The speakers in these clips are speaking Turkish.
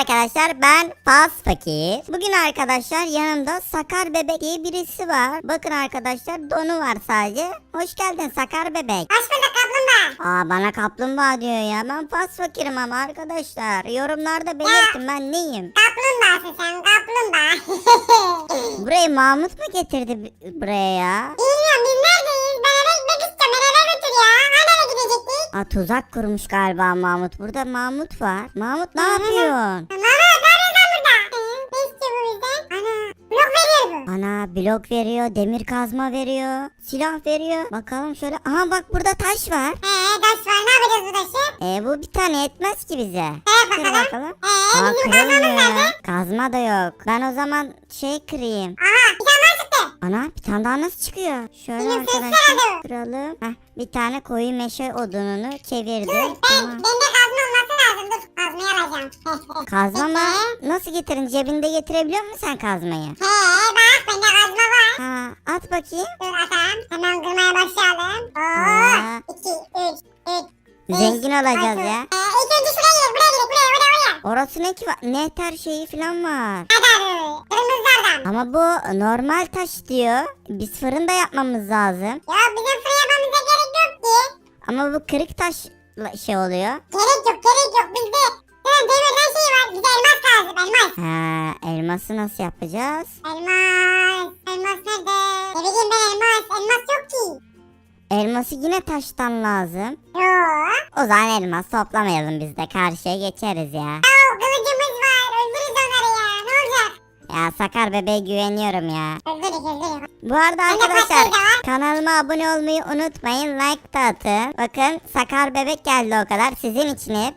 arkadaşlar ben Fas Fakir. Bugün arkadaşlar yanımda Sakar Bebek diye birisi var. Bakın arkadaşlar donu var sadece. Hoş geldin Sakar Bebek. Hoş bulduk kaplumbağa. Aa bana kaplumbağa diyor ya. Ben Fas Fakir'im ama arkadaşlar. Yorumlarda belirtin ben neyim. Kaplumbağasın sen kaplumbağa. Burayı Mahmut mu getirdi buraya ya? Bilmiyorum biz neredeyiz? Ben eve gitmek istiyorum. Beni eve götür ya. Hani gidecektik? Aa tuzak kurmuş galiba Mahmut. Burada Mahmut var. Mahmut ne yapıyorsun? Mama ne yapıyorsun sen burada? Hı, Ne istiyor bu bizden? Ana blok veriyor bu. Ana blok veriyor, demir kazma veriyor, silah veriyor. Bakalım şöyle. Aha bak burada taş var. Ee taş var ne yapacağız bu taşı? E bu bir tane yetmez ki bize. Kır bakalım. bakalım. Ee Aa bizim kazmamız nerede? Kazma da yok. Ben o zaman şey kırayım. Aha bir tane. Ana bir tane daha nasıl çıkıyor? Şöyle Benim arkadaşlar kıralım. Heh, bir tane koyu meşe odununu çevirdim. Ben, Tamam. bende kazma olması lazım. Dur kazmayı alacağım. Kazma mı? Nasıl getirin? Cebinde getirebiliyor musun sen kazmayı? He bak bende kazma var. Ha, at bakayım. Dur atalım. Hemen kırmaya başlayalım. Aa. Oo. 2, 3, 3, Zengin olacağız ya. Ee, ilk önce şuraya gidelim. Buraya gidelim. Buraya buraya buraya. Orası ne ki? var? Nehter şeyi falan var. Hadi abi. Kırmızılardan. Ama bu normal taş diyor. Biz fırında yapmamız lazım. Ya bizim fırın yapmamıza gerek yok ki. Ama bu kırık taş şey oluyor. Gerek yok gerek yok. Bizde hemen demirden şey var. Bize elmas lazım elmas. Ha, elması nasıl yapacağız? Elmas. Elmas nerede? Ne bileyim ben elmas. Elmas yok ki. Elması yine taştan lazım. Yok. O zaman elmas toplamayalım biz de karşıya geçeriz ya. Aa, kılıcımız var. Öldürürüz onları ya. Ne olacak? Ya Sakar bebeğe güveniyorum ya. Öldürürüz öldürürüz. Bu arada Bende arkadaşlar kanalıma abone olmayı unutmayın. Like da atın. Bakın Sakar bebek geldi o kadar sizin için hep.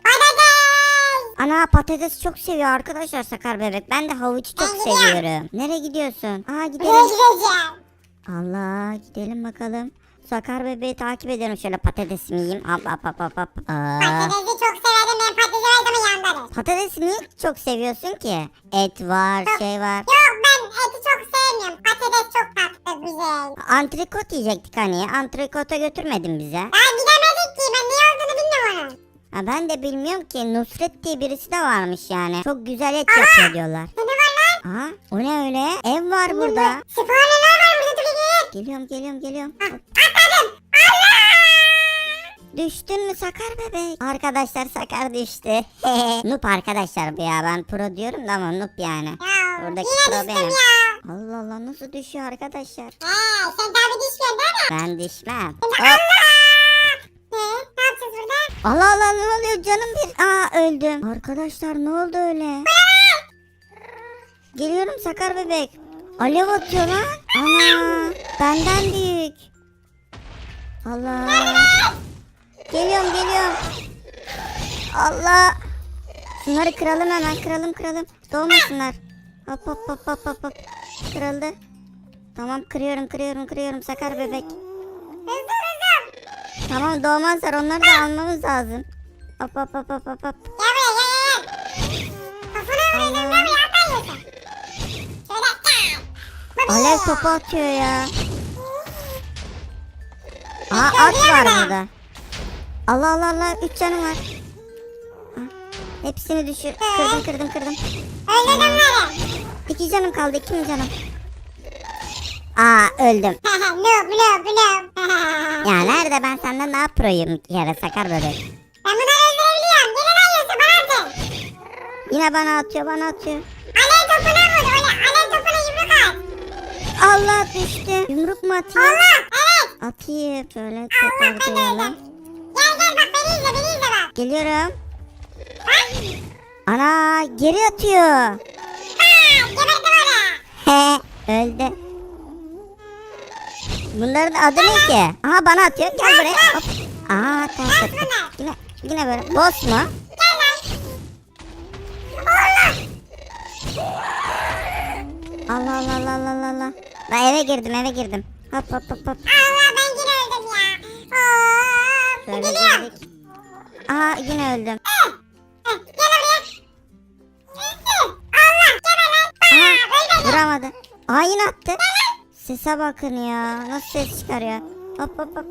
Ana patates çok seviyor arkadaşlar Sakar bebek. Ben de havucu çok Ben gidiyorum. seviyorum. Nereye gidiyorsun? Aa Buraya gidelim. gideceğim. Allah gidelim bakalım. Sakar bebeği takip edelim şöyle patatesimi yiyeyim. Hop hop hop hop hop. Aa. Patatesi çok severim. Ben patatesi her zaman yandarım. Patatesi niye çok seviyorsun ki? Et var, şey var. Yok ben eti çok sevmiyorum. Patates çok tatlı güzel. Antrikot yiyecektik hani. Antrikota götürmedin bize. Ben gidemedik ki ben niye olduğunu bilmiyorum onun. Ha, ben de bilmiyorum ki Nusret diye birisi de varmış yani. Çok güzel et yapıyor diyorlar. Ne var lan? Aha o ne öyle? Ev var burada. Spawnlar var. Geliyorum geliyorum geliyorum. Hop. Atladım. Allah! Düştün mü Sakar bebek? Arkadaşlar Sakar düştü. noob arkadaşlar bu ya ben pro diyorum da ama noob yani. Ya Buradaki yine pro düştüm benim. ya. Allah Allah nasıl düşüyor arkadaşlar? He sen tabi düşmüyorsun değil mi? Ben düşmem. Hop. Allah! He ne yapacağız burada? Allah Allah ne oluyor canım bir. Aa öldüm. Arkadaşlar ne oldu öyle? Geliyorum Sakar bebek. Alev atıyor lan. Ana benden büyük. Allah. Geliyorum geliyorum. Allah. Şunları kıralım hemen kıralım kıralım. Doğmasınlar. Hop hop hop hop hop hop. Kırıldı. Tamam kırıyorum kırıyorum kırıyorum Sakar bebek. Tamam doğmazlar onları da almamız lazım. Hop hop hop hop hop hop. Alev topu atıyor ya. Aa at var burada. Allah Allah Allah 3 canım var. Hepsini düşür. Kırdım kırdım kırdım. Öldürdüm beni. 2 canım kaldı 2 mi canım? Aa öldüm. noob noob noob. Ya nerede ben senden daha proyum yere sakar bebek. Ben bunları öldürebiliyorum. Gene ne yiyorsun bana atın. Yine bana atıyor bana atıyor. Alev topuna vur. Alev topuna yumruk at. Allah düştü. Yumruk mu atayım? Allah. Evet. Atayım. Şöyle Allah ben öldüm. Gel gel bak beni izle beni izle bak. Geliyorum. Bak. Ana geri atıyor. Aa, geberdim onu. He öldü. Bunların adı ne ki? Aha bana atıyor. Gel buraya. Hop. Aa ters attı. Yine, yine böyle. Boss mu? Allah Allah Allah Allah Allah Allah. Ben eve girdim eve girdim. Hop hop hop hop. Allah ben yine öldüm ya. Of. Şöyle Geliyorum. girdik. Aha yine öldüm. Eh, eh, Gel buraya. Eh, Allah geber lan. Aha Aa, öldüm. vuramadı. Aa yine attı. Sese bakın ya. Nasıl ses çıkarıyor. Hop hop hop.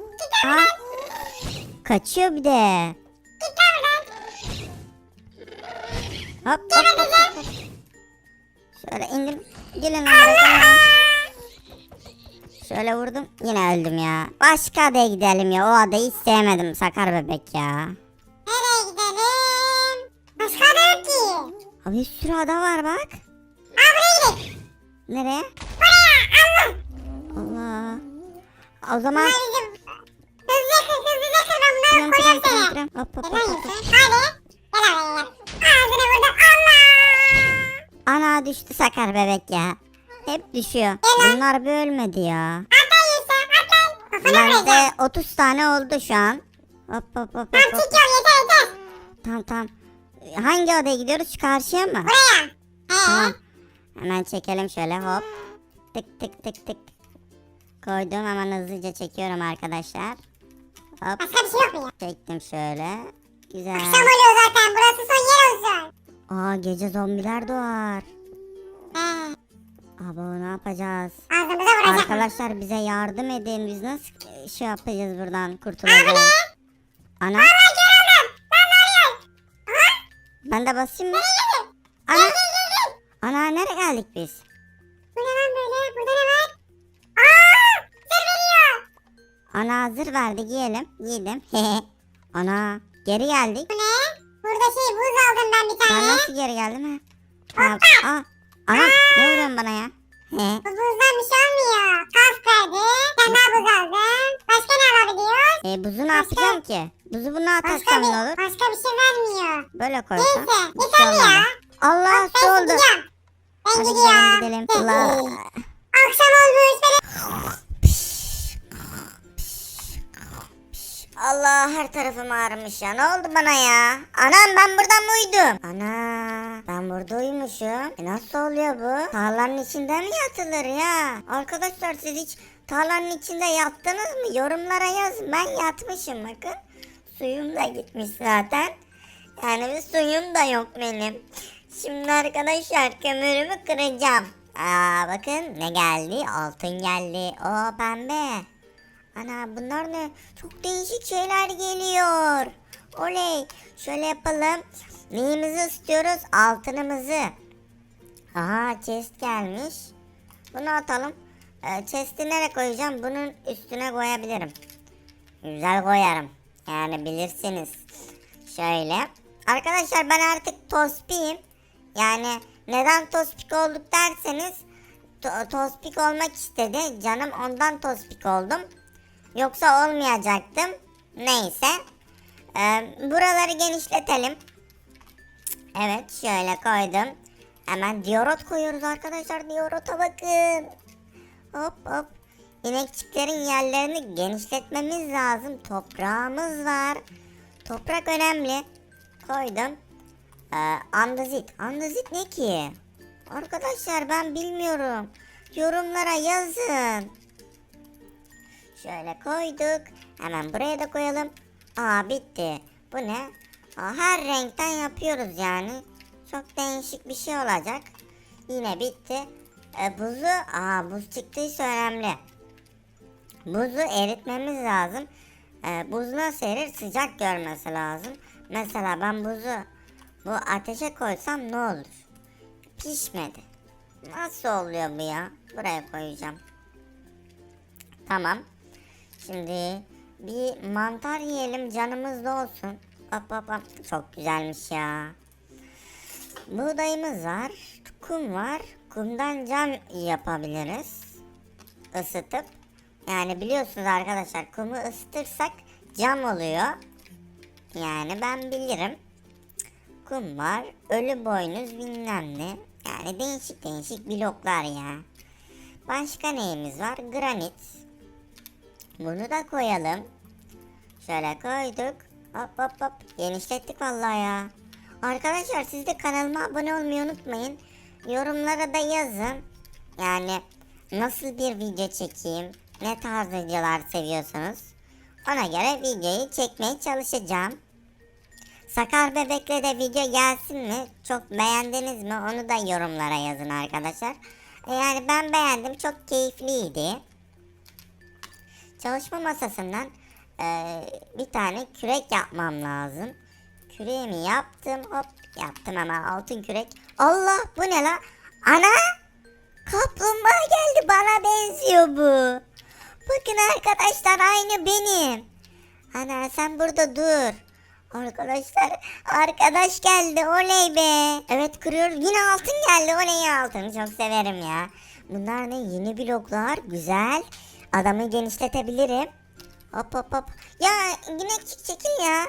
Aa. Kaçıyor bir de. Git lan buradan. Hop hop hop. hop. Şöyle indim. Gelin lan buraya. Şöyle vurdum. Yine öldüm ya. Başka adaya gidelim ya. O adayı hiç sevmedim. Sakar bebek ya. Nereye gidelim? Başka da yok ki. Abi bir sürü ada var bak. Aa buraya gidelim. Nereye? Buraya Allah. Allah. O zaman Bunlar bizim. Hızlı kır hızlı kır ben bunları tram, seni. tram. Hop hop hop. Hop. Hadi. Gel oraya gel. Ağzını vurdum. Allah. Ana düştü sakar bebek ya. Hep düşüyor. Bunlar bir ölmedi ya. Atla Yusuf atla. Kafana vuracağım. Bende 30 tane oldu şu an. Hop hop hop hop. Tamam hop. çıkıyorum yeter yeter. Tamam tamam. Hangi odaya gidiyoruz? Şu karşıya mı? Buraya. He. Tamam. Hemen çekelim şöyle hop. Tık tık tık tık. Koydum hemen hızlıca çekiyorum arkadaşlar. Hop Başka bir şey yok mu ya? çektim şöyle. Güzel. Akşam oluyor zaten. Burası son yer olsun. Aa gece zombiler doğar. Abo ne yapacağız? Ağzımıza vuracak. Arkadaşlar bize yardım edin. Biz nasıl e, şey yapacağız buradan kurtulacağız? Ana Allah görüldüm. Lan ne oluyor? Aha. ben de basayım mı? Ana gel gel gel. ana nereye geldik biz? Bu ne lan böyle? Burada ne var? Aa! Sır veriyor. Ana hazır verdi giyelim. Giydim. ana geri geldik. Bu ne? Burada şey buz aldım ben bir Ben tane. nasıl geri geldim ha? Tamam. Aa, ana ne vuruyorsun bana ya? Buzdan bir şey olmuyor. Kask verdi. Sen daha buz aldın. Başka ne alabiliyoruz? E, buzu ne yapacağım ki? Buzu Başka atarsam bir, ne olur? başka bir şey vermiyor. Böyle koysam. Neyse. bir şey Yeterli ya. Allah su Ben oldu. gidiyorum. Ben Hadi gidiyorum. gidelim gidelim. Allah. Akşam olmuş. Böyle... Allah her tarafım ağrımış ya. Ne oldu bana ya? Anam ben burada mı uyudum? Ana ben burada uyumuşum. E nasıl oluyor bu? Tarlanın içinde mi yatılır ya? Arkadaşlar siz hiç tarlanın içinde yattınız mı? Yorumlara yazın. Ben yatmışım bakın. Suyum da gitmiş zaten. Yani bir suyum da yok benim. Şimdi arkadaşlar kömürümü kıracağım. Aa bakın ne geldi? Altın geldi. O pembe. Ana bunlar ne? Çok değişik şeyler geliyor. Oley. Şöyle yapalım. Neyimizi istiyoruz? Altınımızı. Aha chest gelmiş. Bunu atalım. Ee, chest'i nereye koyacağım? Bunun üstüne koyabilirim. Güzel koyarım. Yani bilirsiniz. Şöyle. Arkadaşlar ben artık tospiyim. Yani neden tospik olduk derseniz to- tospik olmak istedi. Canım ondan tospik oldum. Yoksa olmayacaktım. Neyse. Ee, buraları genişletelim. Evet şöyle koydum. Hemen diorot koyuyoruz arkadaşlar. Diorota bakın. Hop hop. İnekçiklerin yerlerini genişletmemiz lazım. Toprağımız var. Toprak önemli. Koydum. Ee, andezit. Andezit ne ki? Arkadaşlar ben bilmiyorum. Yorumlara yazın. Şöyle koyduk. Hemen buraya da koyalım. Aa bitti. Bu ne? Aa, her renkten yapıyoruz yani. Çok değişik bir şey olacak. Yine bitti. E, buzu, aa buz çıktıysa önemli. Buzu eritmemiz lazım. E, buz nasıl erir? Sıcak görmesi lazım. Mesela ben buzu bu ateşe koysam ne olur? Pişmedi. Nasıl oluyor bu ya? Buraya koyacağım. Tamam. Şimdi bir mantar yiyelim canımız da olsun. Hop hop hop. Çok güzelmiş ya. Buğdayımız var. Kum var. Kumdan cam yapabiliriz. Isıtıp. Yani biliyorsunuz arkadaşlar kumu ısıtırsak cam oluyor. Yani ben bilirim. Kum var. Ölü boynuz bilmem ne. Yani değişik değişik bloklar ya. Başka neyimiz var? Granit. Bunu da koyalım. Şöyle koyduk. Hop hop hop. Genişlettik vallahi ya. Arkadaşlar siz de kanalıma abone olmayı unutmayın. Yorumlara da yazın. Yani nasıl bir video çekeyim? Ne tarz videolar seviyorsunuz? Ona göre videoyu çekmeye çalışacağım. Sakar Bebek'le de video gelsin mi? Çok beğendiniz mi? Onu da yorumlara yazın arkadaşlar. E, Yani ben beğendim. Çok keyifliydi. Çalışma masasından e, bir tane kürek yapmam lazım. Küreğimi yaptım. Hop yaptım hemen altın kürek. Allah bu ne la? Ana! Kaplumbağa geldi bana benziyor bu. Bakın arkadaşlar aynı benim. Ana sen burada dur. Arkadaşlar arkadaş geldi oley be. Evet kırıyoruz yine altın geldi oley altın çok severim ya. Bunlar ne yeni bloklar güzel. Adamı genişletebilirim. Hop hop hop. Ya inekçik çekil ya.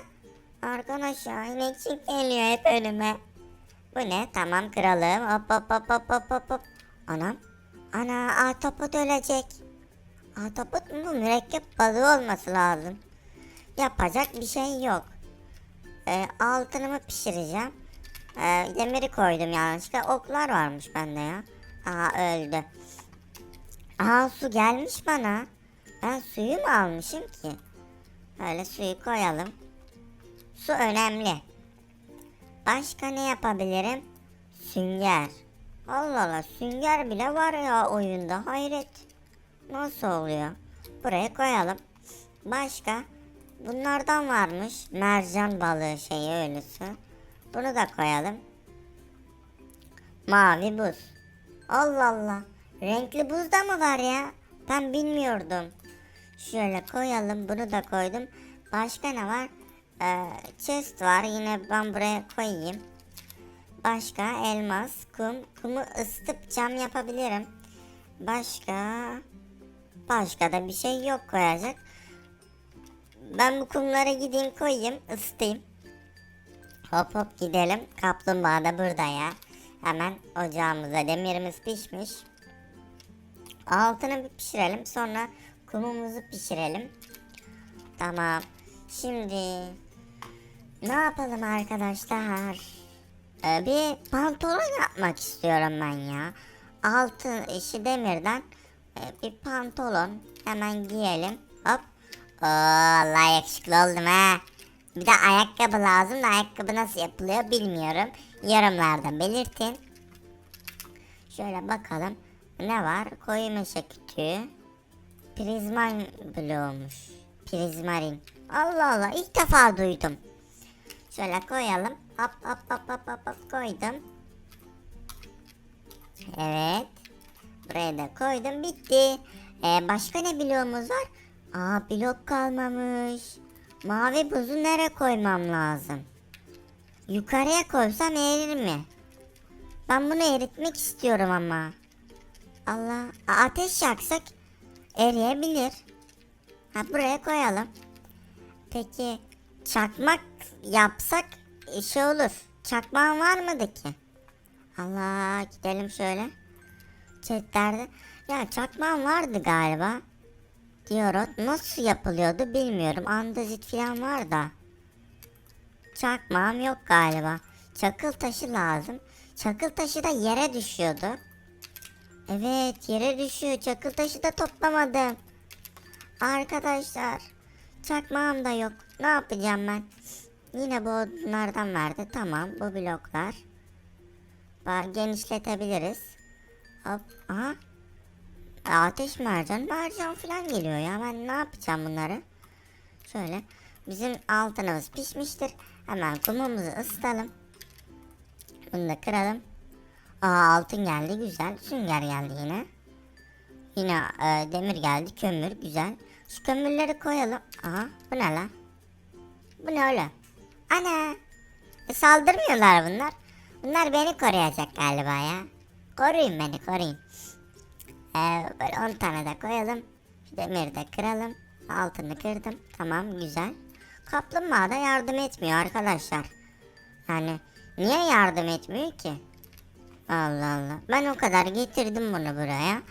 Arkadaş ya inekçik geliyor hep önüme. Bu ne? Tamam kıralım. Hop hop hop hop hop hop hop. Anam. Ana ahtapot ölecek. Ahtapot mu? Mürekkep balığı olması lazım. Yapacak bir şey yok. Ee, altınımı pişireceğim. Ee, demiri koydum yanlışlıkla. Oklar varmış bende ya. Aha öldü. Aha su gelmiş bana. Ben suyu mu almışım ki? Böyle suyu koyalım. Su önemli. Başka ne yapabilirim? Sünger. Allah Allah sünger bile var ya oyunda hayret. Nasıl oluyor? Buraya koyalım. Başka? Bunlardan varmış. Mercan balığı şeyi ölüsü. Bunu da koyalım. Mavi buz. Allah Allah. Renkli buz da mı var ya? Ben bilmiyordum. Şöyle koyalım. Bunu da koydum. Başka ne var? Ee, chest var. Yine ben buraya koyayım. Başka elmas, kum. Kumu ısıtıp cam yapabilirim. Başka? Başka da bir şey yok koyacak. Ben bu kumlara gideyim koyayım ısıtayım. Hop hop gidelim. Kaplumbağa da burada ya. Hemen ocağımıza demirimiz pişmiş. Altını pişirelim. Sonra kumumuzu pişirelim. Tamam. Şimdi ne yapalım arkadaşlar? Ee, bir pantolon yapmak istiyorum ben ya. Altı işi demirden e, bir pantolon hemen giyelim. Hop. Allah yakışıklı oldum ha. Bir de ayakkabı lazım da ayakkabı nasıl yapılıyor bilmiyorum. Yorumlarda belirtin. Şöyle bakalım. Ne var? Koyu meşe kütüğü. Prizman bloğumuş. Prizmarin. Allah Allah ilk defa duydum. Şöyle koyalım. Hop hop hop hop hop, hop koydum. Evet. Buraya da koydum bitti. Ee, başka ne bloğumuz var? Aa blok kalmamış. Mavi buzu nereye koymam lazım? Yukarıya koysam erir mi? Ben bunu eritmek istiyorum ama. Allah. Ateş yaksak eriyebilir. Ha buraya koyalım. Peki çakmak yapsak şey olur. Çakmağın var mıydı ki? Allah gidelim şöyle. Chatlerde. Ya çakmağın vardı galiba. Diyorot nasıl yapılıyordu bilmiyorum. Andazit falan var da. Çakmağım yok galiba. Çakıl taşı lazım. Çakıl taşı da yere düşüyordu. Evet yere düşüyor. Çakıl taşı da toplamadım. Arkadaşlar. Çakmağım da yok. Ne yapacağım ben? Yine bu odunlardan verdi. Tamam bu bloklar. Ba- genişletebiliriz. Hop. Aha. Ateş mercan mercan falan geliyor ya. Ben ne yapacağım bunları? Şöyle. Bizim altınımız pişmiştir. Hemen kumumuzu ısıtalım. Bunu da kıralım. Aa altın geldi güzel. Sünger geldi yine. Yine e, demir geldi. Kömür güzel. Şu kömürleri koyalım. Aha bu ne lan? Bu ne öyle? Ana. E, saldırmıyorlar bunlar. Bunlar beni koruyacak galiba ya. Koruyun beni koruyun. Ee, böyle 10 tane de koyalım. Demiri de kıralım. Altını kırdım. Tamam güzel. Kaplumbağa da yardım etmiyor arkadaşlar. Yani niye yardım etmiyor ki? Allah Allah. Ben o kadar getirdim bunu buraya.